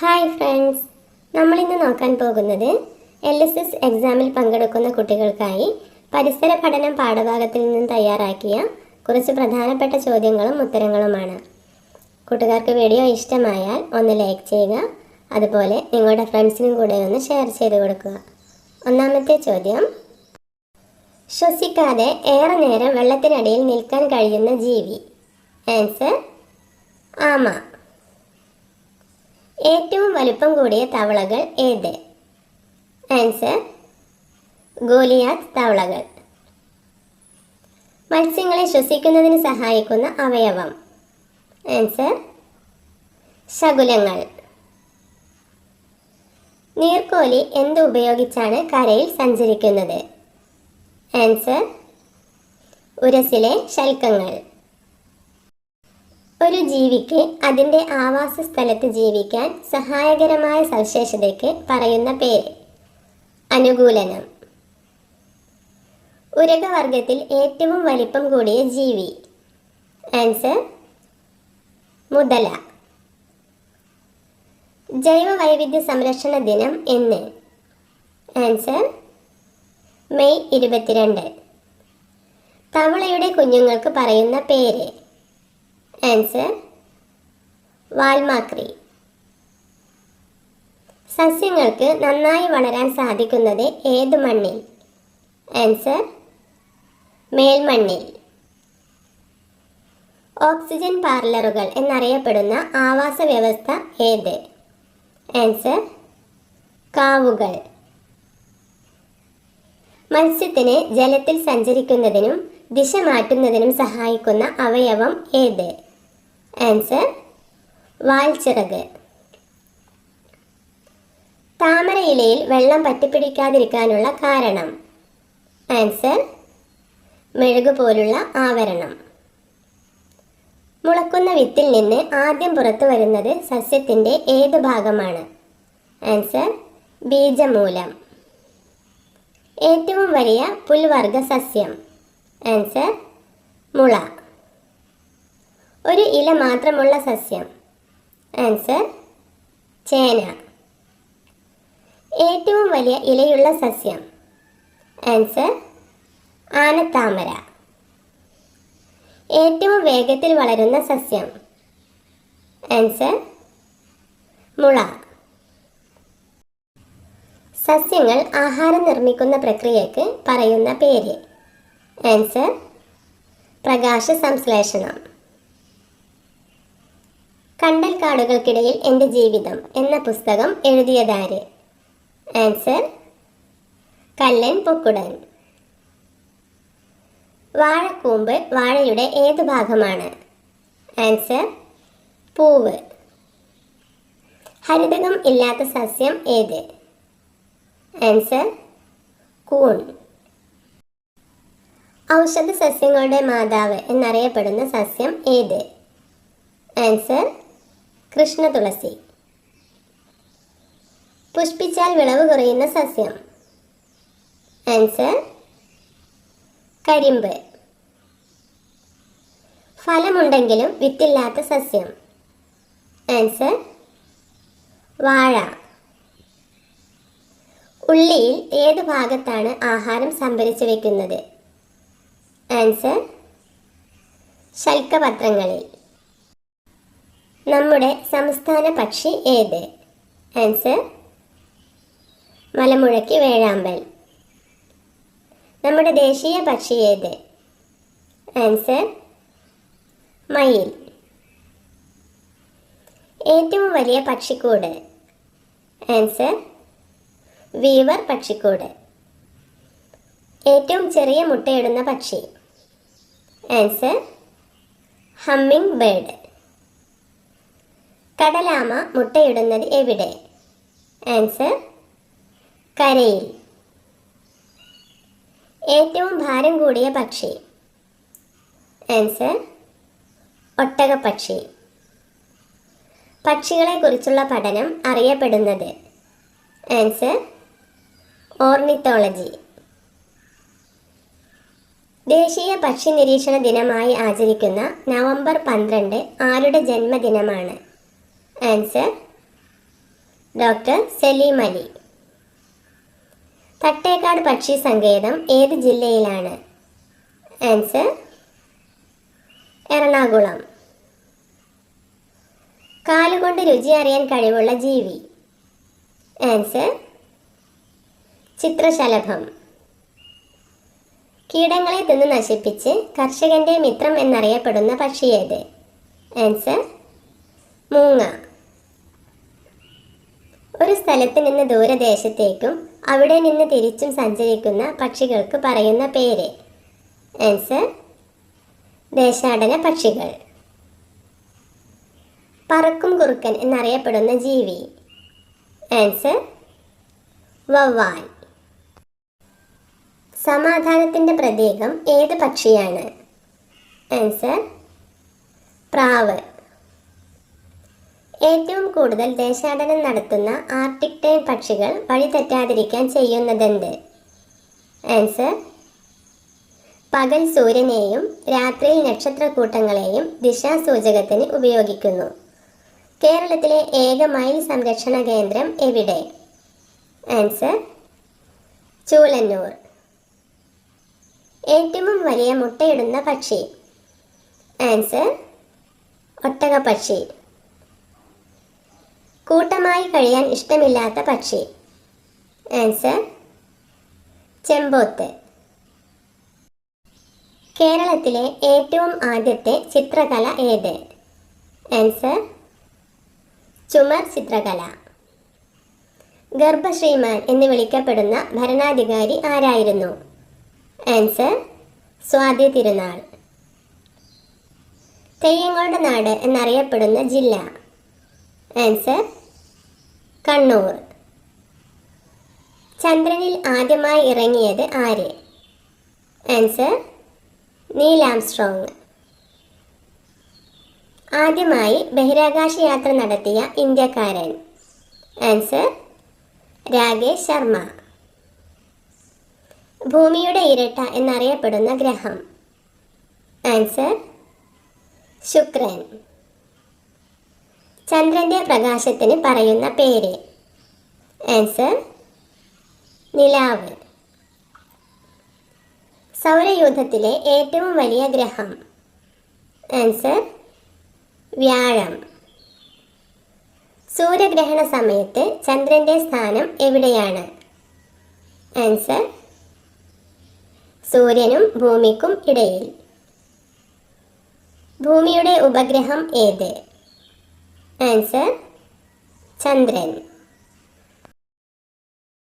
Hi friends. നമ്മളിന്ന് നോക്കാൻ പോകുന്നത് എൽ എസ് എസ് എക്സാമിൽ പങ്കെടുക്കുന്ന കുട്ടികൾക്കായി പരിസര പഠനം പാഠഭാഗത്തിൽ നിന്നും തയ്യാറാക്കിയ കുറച്ച് പ്രധാനപ്പെട്ട ചോദ്യങ്ങളും ഉത്തരങ്ങളുമാണ്. കൂട്ടുകാർക്ക് വീഡിയോ ഇഷ്ടമായാൽ ഒന്ന് ലൈക്ക് ചെയ്യുക. അതുപോലെ നിങ്ങളുടെ ഫ്രണ്ട്സിനും കൂടെ ഒന്ന് ഷെയർ ചെയ്ത് കൊടുക്കുക. ഒന്നാമത്തെ ചോദ്യം. ശ്വസിക്കാതെ ഏറെ നേരം വെള്ളത്തിനടിയിൽ നിൽക്കാൻ കഴിയുന്ന ജീവി. ആൻസർ ആമ. ഏറ്റവും വലുപ്പം കൂടിയ തവളകൾ ഏത്? ആൻസർ ഗോലിയാത്ത് തവളകൾ. മത്സ്യങ്ങളെ ശ്വസിക്കുന്നതിന് സഹായിക്കുന്ന അവയവം. ആൻസർ ശകുലങ്ങൾ നീർക്കോലി എന്ത് ഉപയോഗിച്ചാണ് കരയിൽ സഞ്ചരിക്കുന്നത്? ആൻസർ ഉരസിലെ ശൽക്കങ്ങൾ. ഒരു ജീവിക്ക് അതിന്റെ ആവാസ സ്ഥലത്ത് ജീവിക്കാൻ സഹായകരമായ സവിശേഷതയ്ക്ക് പറയുന്ന പേര്. അനുകൂലനം. ഉരകവർഗത്തിൽ ഏറ്റവും വലിപ്പം കൂടിയ ജീവി. ആൻസർ മുതല. ജൈവ വൈവിധ്യ സംരക്ഷണ ദിനം എന്ന്. ആൻസർ മെയ് ഇരുപത്തിരണ്ട്. തവളയുടെ കുഞ്ഞുങ്ങൾക്ക് പറയുന്ന പേര്. ആൻസർ വാൽമാക്രി. സസ്യങ്ങൾക്ക് നന്നായി വളരാൻ സാധിക്കുന്നത് ഏത് മണ്ണിൽ? ആൻസർ മേൽമണ്ണിൽ. ഓക്സിജൻ പാർലറുകൾ എന്നറിയപ്പെടുന്ന ആവാസ വ്യവസ്ഥ ഏത്? ആൻസർ കാവുകൾ. മത്സ്യത്തിന് ജലത്തിൽ സഞ്ചരിക്കുന്നതിനും ദിശ മാറ്റുന്നതിനും സഹായിക്കുന്ന അവയവം ഏത്? ആൻസർ വാൽച്ചിറക്. താമര ഇലയിൽ വെള്ളം പറ്റിപ്പിടിക്കാതിരിക്കാനുള്ള കാരണം. ആൻസർ മെഴുകു പോലുള്ള ആവരണം. മുളക്കുന്ന വിത്തിൽ നിന്ന് ആദ്യം പുറത്തു വരുന്നത് സസ്യത്തിന്റെ ഏത് ഭാഗമാണ്? ആൻസർ ബീജമൂലം. ഏറ്റവും വലിയ പുൽവർഗ സസ്യം. ആൻസർ മുള. ഒരു ഇല മാത്രമുള്ള സസ്യം. ആൻസർ ചേന. ഏറ്റവും വലിയ ഇലയുള്ള സസ്യം. ആൻസർ ആനത്താമര. ഏറ്റവും വേഗത്തിൽ വളരുന്ന സസ്യം. ആൻസർ മുള. സസ്യങ്ങൾ ആഹാരം നിർമ്മിക്കുന്ന പ്രക്രിയക്ക് പറയുന്ന പേര്. ആൻസർ പ്രകാശ സംശ്ലേഷണം. കണ്ടൽ കാടുകൾക്കിടയിൽ എന്റെ ജീവിതം എന്ന പുസ്തകം എഴുതിയതാര്? ആൻസർ കല്ലൻ പൊക്കുടൻ. വാഴക്കൂമ്പ് വാഴയുടെ ഏത് ഭാഗമാണ്? ആൻസർ പൂവ്. ഹരിതകം ഇല്ലാത്ത സസ്യം ഏത്? ആൻസർ കൂൺ. ഔഷധ സസ്യങ്ങളുടെ മാതാവ് എന്നറിയപ്പെടുന്ന സസ്യം ഏത്? ആൻസർ കൃഷ്ണ തുളസി. പുഷ്പിച്ചാൽ വിളവ് കുറയുന്ന സസ്യം. ആൻസർ കരിമ്പ്. ഫലമുണ്ടെങ്കിലും വിത്തില്ലാത്ത സസ്യം. ആൻസർ വാഴ. ഉള്ളിയിൽ ഏത് ഭാഗത്താണ് ആഹാരം സംഭരിച്ചു വെക്കുന്നത്? ആൻസർ ശൽക്കപത്രങ്ങളിൽ. നമ്മുടെ സംസ്ഥാന പക്ഷി ഏത്? ആൻസർ മലമുഴക്കി വേഴാമ്പൽ. നമ്മുടെ ദേശീയ പക്ഷി ഏത്? ആൻസർ മയിൽ. ഏറ്റവും വലിയ പക്ഷിക്കൂട്? Answer weaver പക്ഷിക്കൂട്. ഏറ്റവും ചെറിയ മുട്ടയിടുന്ന പക്ഷി? Answer hummingbird. കടലാമ മുട്ടയിടുന്നത് എവിടെ? ആൻസർ കരയിൽ. ഏറ്റവും ഭാരം കൂടിയ പക്ഷി? ആൻസർ ഒട്ടകപ്പക്ഷി. പക്ഷികളെക്കുറിച്ചുള്ള പഠനം അറിയപ്പെടുന്നത്? Answer ornithology. ദേശീയ പക്ഷി നിരീക്ഷണ ദിനമായി ആചരിക്കുന്ന നവംബർ പന്ത്രണ്ട് ആരുടെ ജന്മദിനമാണ്? ആൻസർ ഡോക്ടർ സലീം അലി തട്ടേക്കാട് പക്ഷി സങ്കേതം ഏത് ജില്ലയിലാണ്? ആൻസർ എറണാകുളം. കാലുകൊണ്ട് രുചി അറിയാൻ കഴിവുള്ള ജീവി. ആൻസർ ചിത്രശലഭം. കീടങ്ങളെ തിന്ന് നശിപ്പിച്ച് കർഷകന്റെ മിത്രം എന്നറിയപ്പെടുന്ന പക്ഷിയേത് ആൻസർ മൂങ്ങ. ഒരു സ്ഥലത്ത് നിന്ന് ദൂരദേശത്തേക്കും അവിടെ നിന്ന് തിരിച്ചും സഞ്ചരിക്കുന്ന പക്ഷികൾക്ക് പറയുന്ന പേര്. ആൻസർ ദേശാടന പക്ഷികൾ. പറക്കും കുറുക്കൻ എന്നറിയപ്പെടുന്ന ജീവി. ആൻസർ വവ്വാൽ. സമാധാനത്തിന്റെ പ്രതീകം ഏത് പക്ഷിയാണ്? ആൻസർ പ്രാവ്. ഏറ്റവും കൂടുതൽ ദേശാടനം നടത്തുന്ന ആർട്ടിക് ടൈം പക്ഷികൾ വഴിതെറ്റാതിരിക്കാൻ ചെയ്യുന്നതെന്ത്? ആൻസർ പകൽ സൂര്യനെയും രാത്രിയിൽ നക്ഷത്രക്കൂട്ടങ്ങളെയും ദിശാസൂചകത്തിന് ഉപയോഗിക്കുന്നു. കേരളത്തിലെ ഏക മയിൽ സംരക്ഷണ കേന്ദ്രം എവിടെ? ആൻസർ ചൂലന്നൂർ ഏറ്റവും വലിയ മുട്ടയിടുന്ന പക്ഷി? ആൻസർ ഒട്ടകപ്പക്ഷി. കൂട്ടമായി കഴിയാൻ ഇഷ്ടമില്ലാത്ത പക്ഷി. ആൻസർ ചെമ്പോത്ത്. കേരളത്തിലെ ഏറ്റവും ആദ്യത്തെ ചിത്രകല ഏത്? ആൻസർ ചുമർ ചിത്രകല. ഗർഭശ്രീമാൻ എന്ന് വിളിക്കപ്പെടുന്ന ഭരണാധികാരി ആരായിരുന്നു? ആൻസർ സ്വാതി തിരുനാൾ. തെയ്യങ്ങളുടെ നാട് എന്നറിയപ്പെടുന്ന ജില്ല. ആൻസർ കണ്ണൂർ. ചന്ദ്രനിൽ ആദ്യമായി ഇറങ്ങിയത് ആര്? Answer Neil Armstrong. ആദ്യമായി ബഹിരാകാശ യാത്ര നടത്തിയ ഇന്ത്യക്കാരൻ. ആൻസർ രാകേഷ് ശർമ്മ. ഭൂമിയുടെ ഇരട്ട എന്നറിയപ്പെടുന്ന ഗ്രഹം. ആൻസർ ശുക്രൻ. ചന്ദ്രന്റെ പ്രകാശത്തിന് പറയുന്ന പേര്. ആൻസർ നിലാവ്. സൗരയൂഥത്തിലെ ഏറ്റവും വലിയ ഗ്രഹം. ആൻസർ വ്യാഴം. സൂര്യഗ്രഹണ സമയത്ത് ചന്ദ്രന്റെ സ്ഥാനം എവിടെയാണ്? ആൻസർ സൂര്യനും ഭൂമിക്കും ഇടയിൽ. ഭൂമിയുടെ ഉപഗ്രഹം ഏത്? ആൻസർ ചന്ദ്രൻ